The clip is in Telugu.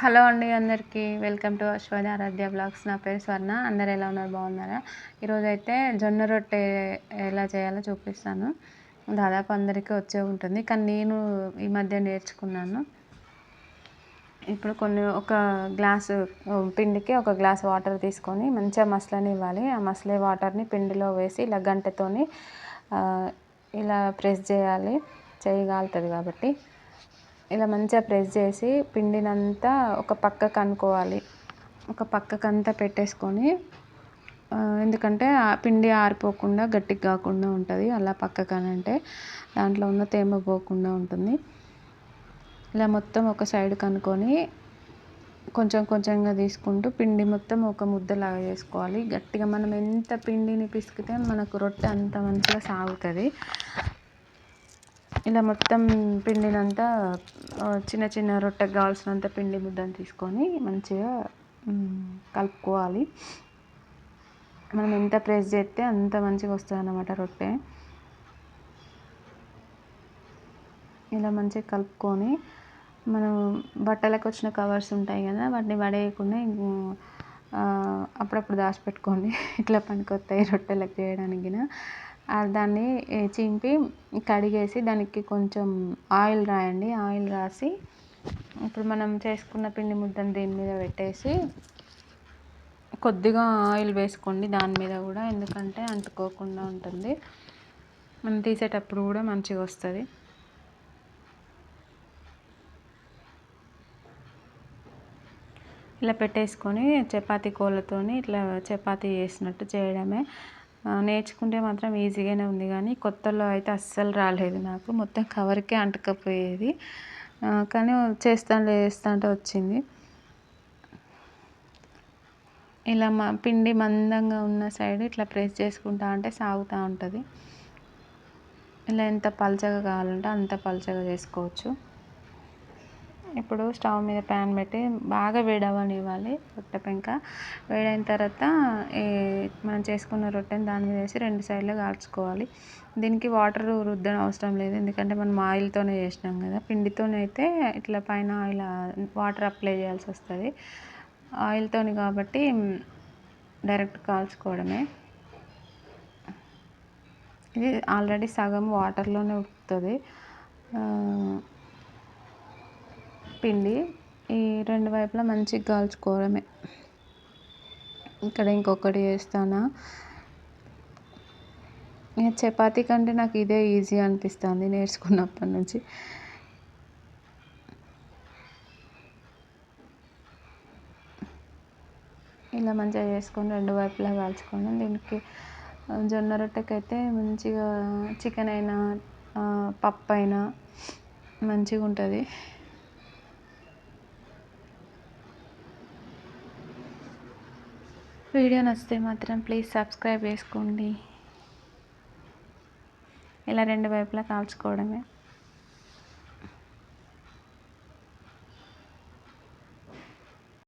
హలో అండి అందరికీ. Welcome to Ashwatha Aaradhya blogs. నా పేరు స్వర్ణ. అందరు ఎలా ఉన్నారు? బాగున్నారా? ఈరోజైతే జొన్న రొట్టె ఎలా చేయాలో చూపిస్తాను. దాదాపు అందరికీ వచ్చే ఉంటుంది. కానీ నేను ఈ మధ్య నేర్చుకున్నాను. ఇప్పుడు కొన్ని ఒక గ్లాసు పిండికి ఒక గ్లాస్ వాటర్ తీసుకొని మంచిగా మసలని ఇవ్వాలి ఆ మసలే వాటర్ని పిండిలో వేసి ఇలా గంటతోని ఇలా ప్రెస్ చేయాలి. చేయగలుగుతుంది కాబట్టి. ఇలా మంచిగా ప్రెస్ చేసి పిండినంతా ఒక పక్కకు అనుకోవాలి ఒక పక్కకు అంతా పెట్టేసుకొని ఎందుకంటే ఆ పిండి ఆరిపోకుండా గట్టిగా కాకుండా ఉంటుంది. అలా పక్కకని అంటే దాంట్లో ఉన్న తేమ పోకుండా ఉంటుంది. ఇలా మొత్తం ఒక సైడ్ కనుక్కొని కొంచెం కొంచెంగా తీసుకుంటూ పిండి మొత్తం ఒక ముద్దలాగా చేసుకోవాలి. గట్టిగా మనం ఎంత పిండిని పిసికితే మనకు రొట్టె అంత మంచిగా సాగుతుంది. ఇలా మొత్తం పిండినంతా చిన్న చిన్న రొట్టెకి కావాల్సినంత పిండి ముద్దను తీసుకొని మంచిగా కలుపుకోవాలి. మనం ఎంత ప్రెస్ చేస్తే అంత మంచిగా వస్తుంది అన్నమాట రొట్టె. ఇలా మంచిగా కలుపుకొని మనం బట్టలకు వచ్చిన కవర్స్ ఉంటాయి కదా వాటిని పడేయకుండా అప్పుడప్పుడు దాచిపెట్టుకోండి ఇట్లా పనికొస్తాయి రొట్టెలకు చేయడానికి దాన్ని చింపి కడిగేసి దానికి కొంచెం ఆయిల్ రాయండి. ఆయిల్ రాసి ఇప్పుడు మనం చేసుకున్న పిండి ముద్దను దీని మీద పెట్టేసి కొద్దిగా ఆయిల్ వేసుకోండి దాని మీద కూడా ఎందుకంటే అంటుకోకుండా ఉంటుంది. మనం తీసేటప్పుడు కూడా మంచిగా వస్తుంది. ఇలా పెట్టేసుకొని చపాతీ కోళ్ళతోని ఇట్లా చపాతీ చేసినట్టు చేయడమే. నేర్చుకుంటే మాత్రం ఈజీగానే ఉంది కానీ కొత్తలో అయితే అస్సలు రాలేదు నాకు. మొత్తం కవర్కే అంటకపోయేది. కానీ చేస్తాను చేస్తా అంటే వచ్చింది. ఇలా మా పిండి మందంగా ఉన్న సైడ్ ఇట్లా ప్రెస్ చేసుకుంటా అంటే సాగుతూ ఉంటుంది. ఇలా ఎంత పలచగా కావాలంటే అంత పలచగా చేసుకోవచ్చు. ఇప్పుడు స్టవ్ మీద ప్యాన్ పెట్టి బాగా వేడవనివ్వాలి రొట్టె పెంక. వేడైన తర్వాత మనం చేసుకున్న రొట్టెని దాని మీద వేసి రెండు సైడ్లు కాల్చుకోవాలి. దీనికి వాటర్ రుద్దడం అవసరం లేదు. ఎందుకంటే మనం ఆయిల్తోనే చేసినాం కదా. పిండితోనైతే ఇట్లా పైన ఆయిల్ వాటర్ అప్లై చేయాల్సి వస్తుంది. ఆయిల్తోని కాబట్టి డైరెక్ట్ కాల్చుకోవడమే. ఇది ఆల్రెడీ సగం వాటర్లోనే ఉడుకుతుంది. పిండి ఈ రెండు వైపులా మంచిగా కాల్చుకోవడమే. ఇక్కడ ఇంకొకటి చేస్తానా? చపాతీ కంటే నాకు ఇదే ఈజీ అనిపిస్తుంది నేర్చుకున్నప్పటి నుంచి. ఇలా మంచిగా చేసుకొని రెండు వైపులా కాల్చుకొని దీనికి జొన్న రొట్టెకి అయితే మంచిగా చికెన్ అయినా పప్పు అయినా మంచిగా ఉంటుంది వీడియో నచ్చితే మాత్రం ప్లీజ్ సబ్స్క్రైబ్ చేసుకోండి. ఇలా రెండు వైపులా కాల్చుకోవడమే.